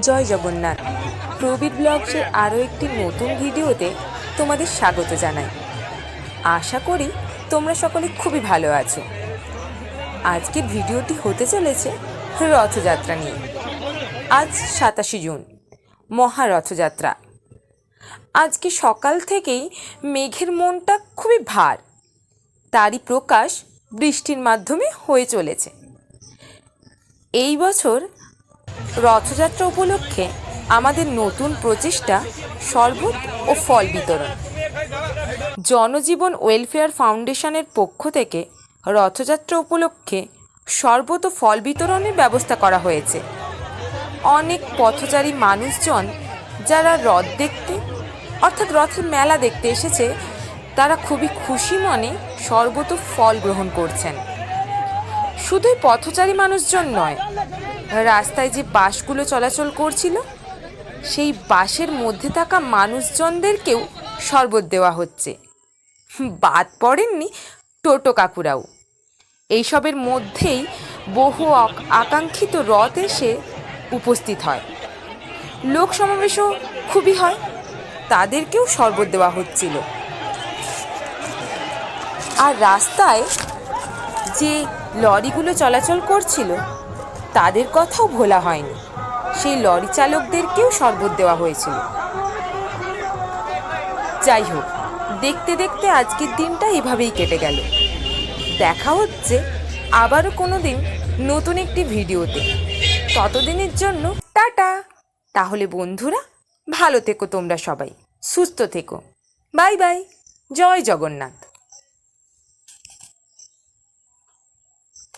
জয় জগন্নাথ। প্রবীর ব্লগসের আরও একটি নতুন ভিডিওতে তোমাদের স্বাগত জানাই। আশা করি তোমরা সকলে খুবই ভালো আছো। আজকের ভিডিওটি হতে চলেছে রথযাত্রা নিয়ে। আজ সাতাশে জুন, মহারথযাত্রা। আজকে সকাল থেকেই মেঘের মনটা খুবই ভার। তারই প্রকাশ বৃষ্টির মাধ্যমে হয়ে চলেছে। এই বছর রথযাত্রা উপলক্ষে আমাদের নতুন প্রচেষ্টা, শরবত ও ফল বিতরণ। জনজীবন ওয়েলফেয়ার ফাউন্ডেশনের পক্ষ থেকে রথযাত্রা উপলক্ষে শরবত ও ফল বিতরণের ব্যবস্থা করা হয়েছে। অনেক পথচারী মানুষজন যারা রথ দেখতে, অর্থাৎ রথের মেলা দেখতে এসেছে, তারা খুবই খুশি মনে শরবত ফল গ্রহণ করছেন। শুধুই পথচারী মানুষজন নয়, রাস্তায় যে বাসগুলো চলাচল করছিল, সেই বাসের মধ্যে থাকা মানুষজনদেরকেও শরবত দেওয়া হচ্ছে। বাদ পড়েননি টোটো কাকুরাও। এইসবের মধ্যেই বহু আক- আকাঙ্ক্ষিত রথ এসে উপস্থিত হয়। লোক সমাবেশও খুবই হয়, তাদেরকেও শরবত দেওয়া হচ্ছিল। আর রাস্তায় যে লরিগুলো চলাচল করছিল। তাদের কথাও ভোলা হয়নি। সেই লরি চালকদেরকেও শরবত দেওয়া হয়েছিল। যাই হোক, দেখতে দেখতে আজকের দিনটা এভাবেই কেটে গেল। দেখা হচ্ছে আবারও কোনো দিন নতুন একটি ভিডিওতে। ততদিনের জন্য টাটা। তাহলে বন্ধুরা, ভালো থেকো তোমরা সবাই। সুস্থ থেকো। Bye bye. জয় জগন্নাথ।